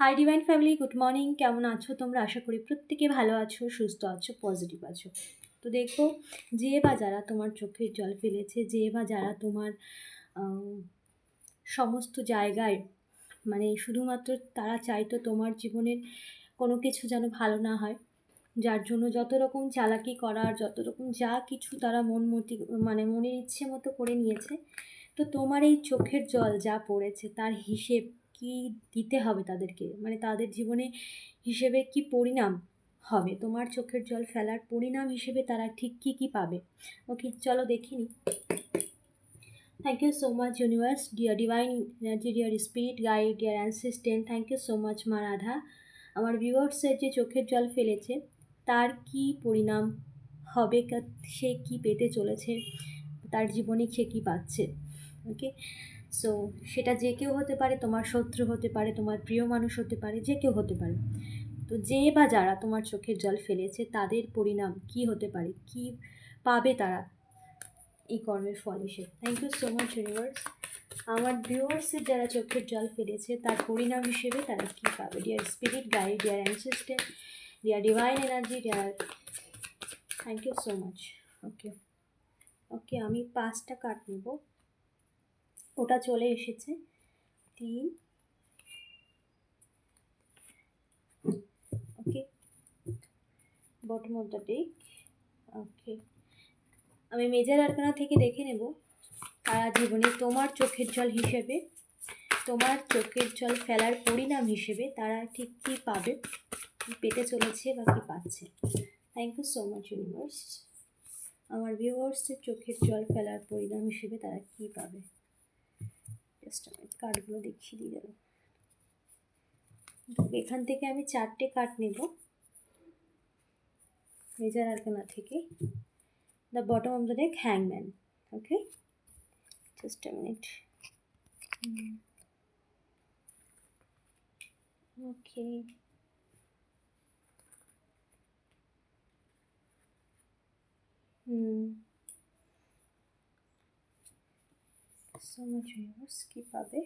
Hi divine family good morning কেমন আছো তোমরা? আশা করি প্রত্যেকে ভালো আছো, সুস্থ আছো পজিটিভ আছো। তো দেখো, যে বা যারা তোমার চোখের জল ফেলেছে, যে বা যারা তোমার সমস্ত জায়গায় মানে শুধুমাত্র তারা চাইতো তোমার জীবনের কোনো কিছু যেন ভালো না হয়। যার জন্য যত রকম চালাকি করার, যত রকম যা কিছু তারা মন মতি মানে মনের ইচ্ছে মতো করে নিয়েছে, তো তোমার এই চোখের জল যা পড়েছে, তার হিসেব কি দিতে হবে তাদেরকে? মানে তাদের জীবনে হিসেবে কি পরিণাম হবে? তোমার চোখের জল ফেলার পরিণাম হিসেবে তারা ঠিক কি কি পাবে? ওকে চলো দেখিনি thank you so much universe dear divine energy dear spirit guide dear ancestors thank you so much মা রাধা। আমার ভিউয়ার্সের যে চোখের জল ফেলেছে, তার কি পরিণাম হবে? সে কি পেতে চলেছে? তার জীবনে সে কী পাচ্ছে? ওকে সো সেটা যে কেউ হতে পারে, তোমার শত্রু হতে পারে, তোমার প্রিয় মানুষ হতে পারে, যে কেউ হতে পারে। তো যে বা যারা তোমার চোখের জল ফেলেছে, তাদের পরিণাম কি হতে পারে? কি পাবে তারা? এই কর্মের ফল হিসেবে thank you so much universe আমার ভিউয়ার্সের যারা চোখের জল ফেলেছে, তার পরিণাম হিসেবে তারা কী পাবে? Dear spirit guide dear ancestors dear divine energy dear thank you so much okay okay আমি পাঁচটা কাট নেব। ওটা চলে এসেছে। তিন। Okay bottom of the deck okay আমি মেজার আরকানা থেকে দেখে নেব। সারা জীবনে তোমার চোখের জল হিসেবে, তোমার চোখের জল ফেলার পরিণাম হিসেবে তারা ঠিক কী পাবে? পেতে চলেছে বা কী পাচ্ছে? Thank you so much universe আমার ভিউয়ার্সের চোখের জল ফেলার পরিণাম হিসেবে তারা কী পাবে? জাস্ট আমি কার্ডগুলো দেখিয়ে দিয়ে গেল এখান থেকে আমি চারটে কার্ড নেব মেজার আরকানা থেকে bottom of the deck hangman okay just a minute Hmm. okay so কি পাবে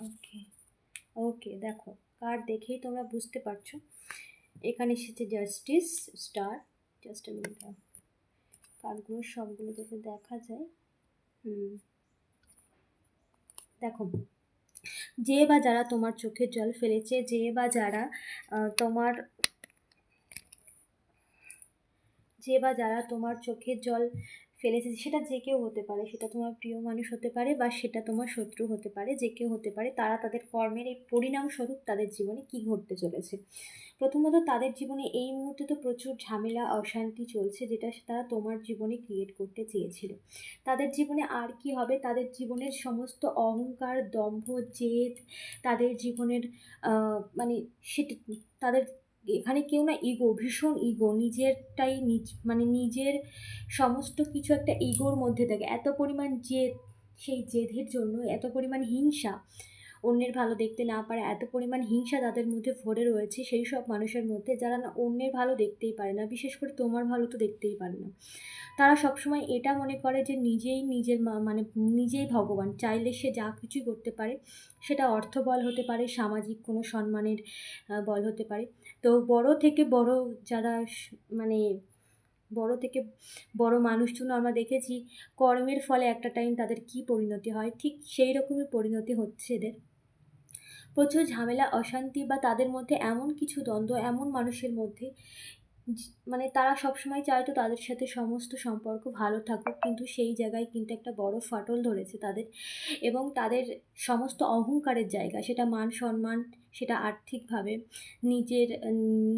ওকে ওকে দেখো কার্ড দেখেই তোমরা বুঝতে পারছ। এখানে এসেছে জাস্টিস স্টার জাস্ট মিনিট কার্ডগুলো সবগুলো যাতে দেখা যায়। হুম। দেখো, যে বা যারা তোমার চোখের জল ফেলেছে, যে বা যারা তোমার যে বা যারা তোমার চোখের জল ফেলেছে, সেটা যে কেউ হতে পারে। সেটা তোমার প্রিয় মানুষ হতে পারে বা সেটা তোমার শত্রু হতে পারে, যে কেউ হতে পারে। তারা তাদের কর্মের এই পরিণামস্বরূপ তাদের জীবনে কী ঘটতে চলেছে? প্রথমত তাদের জীবনে এই মুহূর্তে তো প্রচুর ঝামেলা, অশান্তি চলছে, যেটা তারা তোমার জীবনে ক্রিয়েট করতে চেয়েছিল। তাদের জীবনে আর কি হবে? তাদের জীবনের সমস্ত অহংকার, দম্ভ, জেদ, তাদের জীবনের মানে সেটা, তাদের এখানে কেউ না ইগো ভীষণ ইগো নিজেরটাই নিজ মানে নিজের সমস্ত কিছু একটা ইগোর মধ্যে থাকে। এত পরিমাণ জেদ, সেই জেদের জন্য এত পরিমাণ হিংসা, অন্যের ভালো দেখতে না পারে, এত পরিমাণ হিংসা তাদের মধ্যে ভরে রয়েছে সেই সব মানুষের মধ্যে, যারা না অন্যের ভালো দেখতেই পারে না, বিশেষ করে তোমার ভালো তো দেখতেই পারে না। তারা সবসময় এটা মনে করে যে নিজেই নিজের মানে নিজেই ভগবান, চাইলে সে যা কিছুই করতে পারে, সেটা অর্থ বল হতে পারে, সামাজিক কোনো সম্মানের বল হতে পারে। তো বড় থেকে বড় যারা মানে বড় থেকে বড় মানুষজন আমরা দেখেছি, কর্মের ফলে একটা টাইম তাদের কি পরিণতি হয়? ঠিক সেই রকমই পরিণতি হচ্ছে এদের। প্রচুর ঝামেলা, অশান্তি বা তাদের মধ্যে এমন কিছু দ্বন্দ্ব, এমন মানুষের মধ্যে মানে তারা সবসময় চাইতো তাদের সাথে সমস্ত সম্পর্ক ভালো থাকুক, কিন্তু সেই জায়গায় কিন্তু একটা বড় ফাটল ধরেছে তাদের এবং তাদের সমস্ত অহংকারের জায়গা, সেটা মান সম্মান, সেটা আর্থিকভাবে, নিজের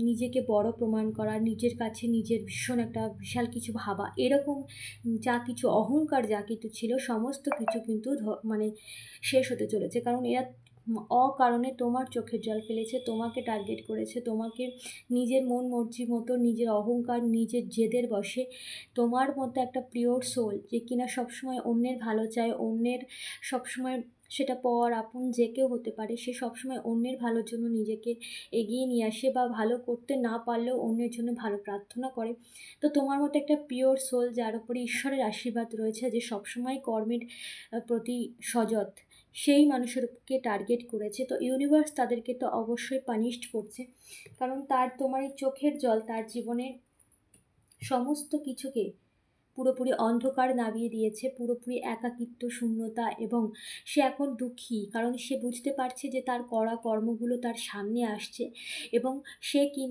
নিজেকে বড় প্রমাণ করা, নিজের কাছে নিজের ভীষণ একটা বিশাল কিছু ভাবা, এরকম যা কিছু অহংকার যা কিছু ছিল, সমস্ত কিছু কিন্তু মানে শেষ হতে চলেছে। কারণ এরা অকারণে তোমার চোখের জল ফেলেছে, তোমাকে টার্গেট করেছে, তোমাকে নিজের মন মর্জি মতো, নিজের অহংকার, নিজের জেদের বসে তোমার মতো একটা পিওর সোল যে কিনা সবসময় অন্যের ভালো চায়, অন্যের সবসময় সেটা পর আপন যে কেউ হতে পারে, সে সবসময় অন্যের ভালোর জন্য নিজেকে এগিয়ে নিয়ে আসে বা ভালো করতে না পারলেও অন্যের জন্য ভালো প্রার্থনা করে। তো তোমার মতো একটা পিওর সোল যার উপরে ঈশ্বরের আশীর্বাদ রয়েছে, যে সবসময় কর্মের প্রতি সযৎ সেই মানুষেরকে টার্গেট করেছে। তো ইউনিভার্স তাদেরকে তো অবশ্যই পানিশড করছে। কারণ তার তোমার এই চোখের জল, তার জীবনের সমস্ত কিছুকে পুরোপুরি অন্ধকার নামিয়ে দিয়েছে, পুরোপুরি একাকিত্ব, শূন্যতা এবং সে এখন দুঃখী কারণ সে বুঝতে পারছে যে তার করা কর্মগুলো তার সামনে আসছে এবং সে কি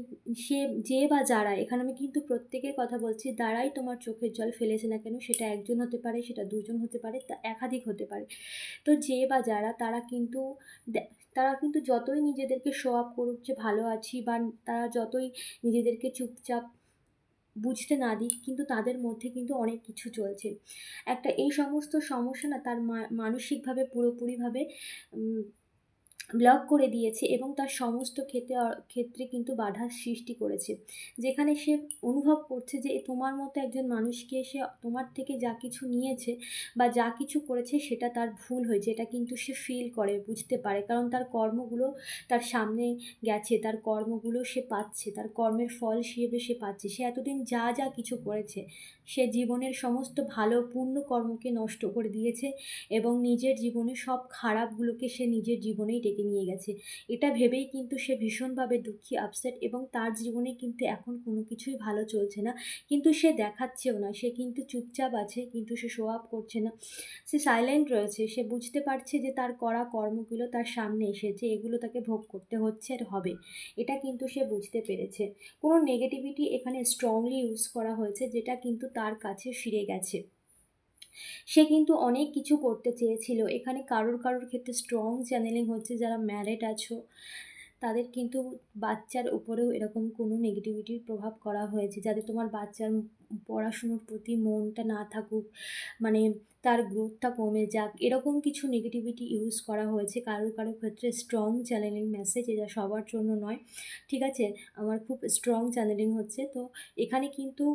সে যে বা যারা, এখানে আমি কিন্তু প্রত্যেকের কথা বলছি দ্বারাই তোমার চোখের জল ফেলেছে না কেন, সেটা একজন হতে পারে, সেটা দুজন হতে পারে, তা একাধিক হতে পারে। তো যে বা যারা, তারা কিন্তু তারা কিন্তু যতই নিজেদেরকে শো আপ করুক যে ভালো আছি বা তারা যতই নিজেদেরকে চুপচাপ বুঝতে না দিক কিন্তু তাদের মধ্যে কিন্তু অনেক কিছু চলছে। একটা এই সমস্ত সমস্যা না তার মানসিকভাবে, পুরোপুরিভাবে ব্লক করে দিয়েছে এবং তার সমস্ত ক্ষেত্রে ক্ষেত্রে কিন্তু বাধার সৃষ্টি করেছে। যেখানে সে অনুভব করছে যে তোমার মতো একজন মানুষকে সে তোমার থেকে যা কিছু নিয়েছে বা যা কিছু করেছে সেটা তার ভুল হয়েছে, এটা কিন্তু সে ফিল করে, বুঝতে পারে। কারণ তার কর্মগুলো তার সামনে গেছে, তার কর্মগুলো সে পাচ্ছে, তার কর্মের ফল হিসেবে সে পাচ্ছে। সে এতদিন যা যা কিছু করেছে, সে জীবনের সমস্ত ভালো, পূর্ণ কর্মকে নষ্ট করে দিয়েছে এবং নিজের জীবনে সব খারাপগুলোকে সে নিজের জীবনেই ডেকে নিয়ে গেছে। এটা ভেবেই কিন্তু সে ভীষণভাবে দুঃখী আপসেট এবং তার জীবনে কিন্তু এখন কোনো কিছুই ভালো চলছে না। কিন্তু সে দেখাচ্ছেও না, সে কিন্তু চুপচাপ আছে, কিন্তু সে শো আপ করছে না। সে সাইলেন্ট রয়েছে, সে বুঝতে পারছে যে তার করা কর্মগুলো তার সামনে এসেছে, এগুলো তাকে ভোগ করতে হচ্ছে আর হবে। এটা কিন্তু সে বুঝতে পেরেছে। কোনো নেগেটিভিটি এখানে স্ট্রংলি ইউজ করা হয়েছে, যেটা কিন্তু তার কাছে ফিরে গেছে। সে কিন্তু অনেক কিছু করতে চেয়েছিল। এখানে কারোর কারোর ক্ষেত্রে স্ট্রং চ্যানেলিং হচ্ছে, যারা ম্যারেড আছো, তাদের কিন্তু বাচ্চার উপরেও এরকম কোনো নেগেটিভিটির প্রভাব করা হয়েছে। যাতে তোমার বাচ্চার পড়াশুনোর প্রতি মনটা না থাকুক মানে তার গ্রোথটা কমে যাক, এরকম কিছু নেগেটিভিটি ইউজ করা হয়েছে। কারোর কারোর ক্ষেত্রে স্ট্রং চ্যানেলিং মেসেজ এটা সবার জন্য নয়। ঠিক আছে? আমার খুব স্ট্রং চ্যানেলিং হচ্ছে। তো এখানে কিন্তু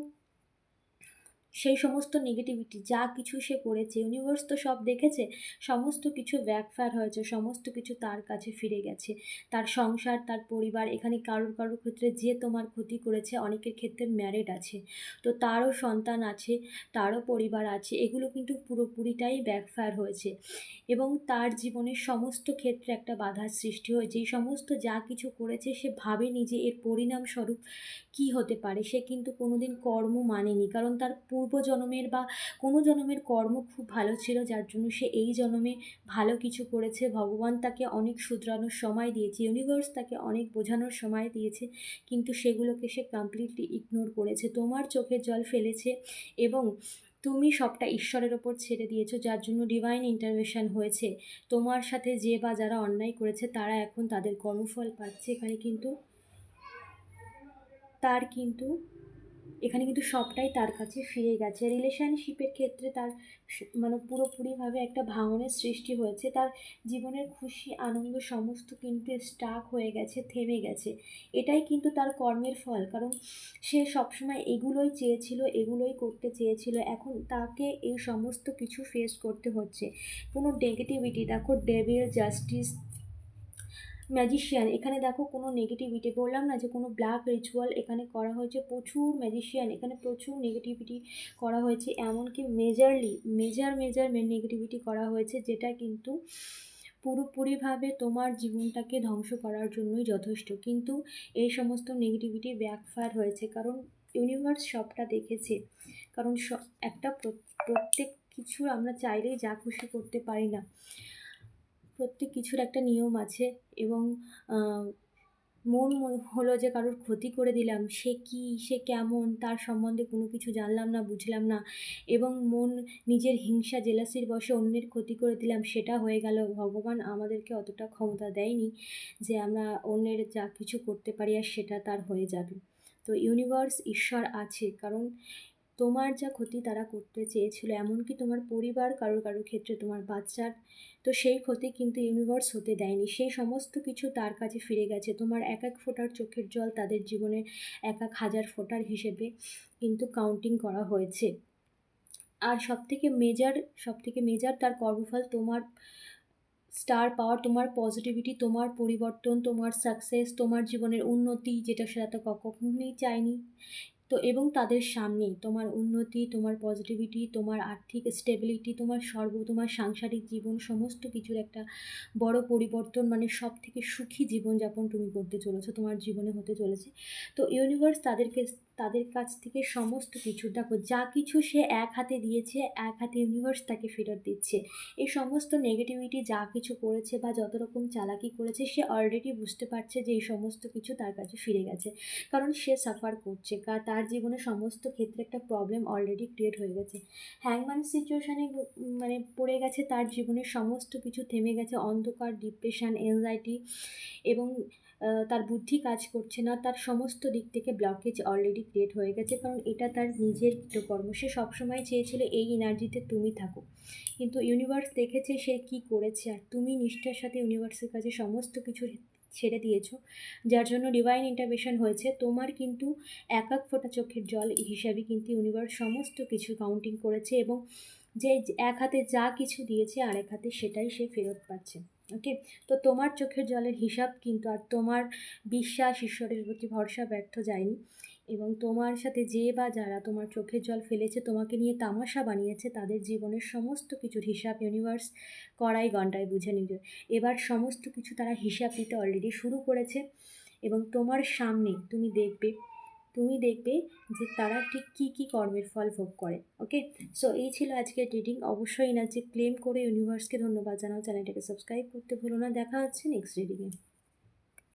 সেই সমস্ত নেগেটিভিটি যা কিছু সে করেছে ইউনিভার্স তো সব দেখেছে, সমস্ত কিছু ব্যাকফায়ার হয়েছে, সমস্ত কিছু তার কাছে ফিরে গেছে। তার সংসার, তার পরিবার, এখানে কারোর কারোর ক্ষেত্রে যে তোমার ক্ষতি করেছে, অনেকের ক্ষেত্রে ম্যারেড আছে। তো তারও সন্তান আছে, তারও পরিবার আছে, এগুলো কিন্তু পুরোপুরিটাই ব্যাকফায়ার হয়েছে। এবং তার জীবনের সমস্ত ক্ষেত্রে একটা বাধার সৃষ্টি হয়েছে। এই সমস্ত যা কিছু করেছে, সে ভাবেনি যে এর পরিণামস্বরূপ কী হতে পারে, সে কিন্তু কোনোদিন কর্ম মানেনি। কারণ তার পূর্বজন্মের বা কোনো জন্মের কর্ম খুব ভালো ছিল, যার জন্য সে এই জন্মে ভালো কিছু করেছে। ভগবান তাকে অনেক শুধরানোর সময় দিয়েছে ইউনিভার্স তাকে অনেক বোঝানোর সময় দিয়েছে, কিন্তু সেগুলোকে সে কমপ্লিটলি ইগনোর করেছে। তোমার চোখের জল ফেলেছে এবং তুমি সবটা ঈশ্বরের ওপর ছেড়ে দিয়েছ, যার জন্য ডিভাইন ইন্টারভেশন হয়েছে। তোমার সাথে যে বা যারা অন্যায় করেছে, তারা এখন তাদের কর্মফল পাচ্ছে এখানে কিন্তু, তার কিন্তু এখানে কিন্তু সবটাই তার কাছে ফিরে গেছে। রিলেশনশিপের ক্ষেত্রে তার মানে পুরোপুরিভাবে একটা ভাঙনের সৃষ্টি হয়েছে। তার জীবনের খুশি, আনন্দ সমস্ত কিন্তু স্টাক হয়ে গেছে, থেমে গেছে। এটাই কিন্তু তার কর্মের ফল। কারণ সে সবসময় এগুলোই চেয়েছিল, এগুলোই করতে চেয়েছিল। এখন তাকে এই সমস্ত কিছু ফেস করতে হচ্ছে। কোনো নেগেটিভিটি দেখো ডেভিল জাস্টিস ম্যাজিশিয়ান এখানে দেখো কোনো নেগেটিভিটি বললাম না যে কোনো ব্ল্যাক রিচুয়াল এখানে করা হয়েছে। প্রচুর ম্যাজিশিয়ান এখানে প্রচুর নেগেটিভিটি করা হয়েছে। এমনকি মেজারলি মেজার মেজার নেগেটিভিটি করা হয়েছে যেটা কিন্তু পুরোপুরিভাবে তোমার জীবনটাকে ধ্বংস করার জন্যই যথেষ্ট। কিন্তু এই সমস্ত নেগেটিভিটি ব্যাকফায়ার হয়েছে। কারণ ইউনিভার্স সবটা দেখেছে। কারণ একটা প্রত্যেক কিছু আমরা চাইলেই যা খুশি করতে পারি না। প্রত্যেক কিছুর একটা নিয়ম আছে এবং মন হলো যে কারোর ক্ষতি করে দিলাম, সে কি, সে কেমন, তার সম্বন্ধে কোনো কিছু জানলাম না, বুঝলাম না এবং মন নিজের হিংসা, জেলাসির বসে অন্যের ক্ষতি করে দিলাম, সেটা হয়ে গেল। ভগবান আমাদেরকে অতটা ক্ষমতা দেয়নি যে আমরা অন্যের যা কিছু করতে পারি আর সেটা তার হয়ে যাবে। তো ইউনিভার্স ঈশ্বর আছে, কারণ তোমার যা ক্ষতি তারা করতে চেয়েছিল, এমনকি তোমার পরিবার কারোর কারোর ক্ষেত্রে তোমার বাচ্চার, তো সেই ক্ষতি কিন্তু ইউনিভার্স হতে দেয়নি। সেই সমস্ত কিছু তার কাছে ফিরে গেছে। তোমার এক এক ফোটার চোখের জল তাদের জীবনে এক এক হাজার ফোটার হিসেবে কিন্তু কাউন্টিং করা হয়েছে। আর সবথেকে মেজার সবথেকে মেজার তার কর্মফল তোমার স্টার পাওয়ার তোমার পজিটিভিটি তোমার পরিবর্তন, তোমার সাকসেস তোমার জীবনের উন্নতি, যেটা সেটা তো কখনোই চায়নি। তো এবং তাদের সামনে তোমার উন্নতি, তোমার পজিটিভিটি তোমার আর্থিক স্টেবিলিটি তোমার সর্ব, তোমার সাংসারিক জীবন, সমস্ত কিছুর একটা বড় পরিবর্তন মানে সব থেকে সুখী জীবনযাপন তুমি করতে চলেছো, তোমার জীবনে হতে চলেছে। তো ইউনিভার্স তাদেরকে তাদের কাছ থেকে সমস্ত কিছু। দেখো, যা কিছু সে এক হাতে দিয়েছে, এক হাতে ইউনিভার্স তাকে ফেরত দিচ্ছে। এই সমস্ত নেগেটিভিটি যা কিছু করেছে বা যত রকম চালাকি করেছে, সে অলরেডি বুঝতে পারছে যে এই সমস্ত কিছু তার কাছে ফিরে গেছে। কারণ সে সাফার করছে কা তার জীবনে সমস্ত ক্ষেত্রে একটা প্রবলেম অলরেডি ক্রিয়েট হয়ে গেছে। হ্যাংম্যান সিচুয়েশানে মানে পড়ে গেছে, তার জীবনের সমস্ত কিছু থেমে গেছে। অন্ধকার ডিপ্রেশন এনজাইটি এবং তার বুদ্ধি কাজ করছে না, তার সমস্ত দিক থেকে ব্লকেজ অলরেডি ক্রিয়েট হয়ে গেছে, কারণ এটা তার নিজের কর্ম সে সবসময় চেয়েছিল এই এনার্জিতে তুমি থাকো। কিন্তু ইউনিভার্স দেখেছে সে কি করেছে, আর তুমি নিষ্ঠার সাথে ইউনিভার্সের কাছে সমস্ত কিছু ছেড়ে দিয়েছ, যার জন্য ডিভাইন ইন্টারভেশন হয়েছে। তোমার কিন্তু এক এক ফোঁটা চোখের জল হিসাবে কিন্তু ইউনিভার্স সমস্ত কিছু কাউন্টিং করেছে এবং যে এক হাতে যা কিছু দিয়েছে, আরেক হাতে সেটাই সে ফেরত পাচ্ছে। ওকে তো তোমার চোখের জলের হিসাব কিন্তু আর তোমার বিশ্বাস, ঈশ্বরের প্রতি ভরসা ব্যর্থ যায়নি। এবং তোমার সাথে যে বা যারা তোমার চোখের জল ফেলেছে, তোমাকে নিয়ে তামাশা বানিয়েছে, তাদের জীবনের সমস্ত কিছুর হিসাব ইউনিভার্স কড়াই ঘন্টায় বুঝে নিবে এবার সমস্ত কিছু তারা হিসাব দিতে অলরেডি শুরু করেছে। এবং তোমার সামনে তুমি দেখবে তুমি দেখবে যে তারা ঠিক কী কী কর্মের ফল ভোগ করে ওকে সো এই ছিল আজকের রিডিং অবশ্যই এনার্জি ক্লেম করে ইউনিভার্সকে ধন্যবাদ জানাও। চ্যানেলটাকে সাবস্ক্রাইব করতে ভুলো না। দেখা হচ্ছে নেক্সট রিডিংয়ে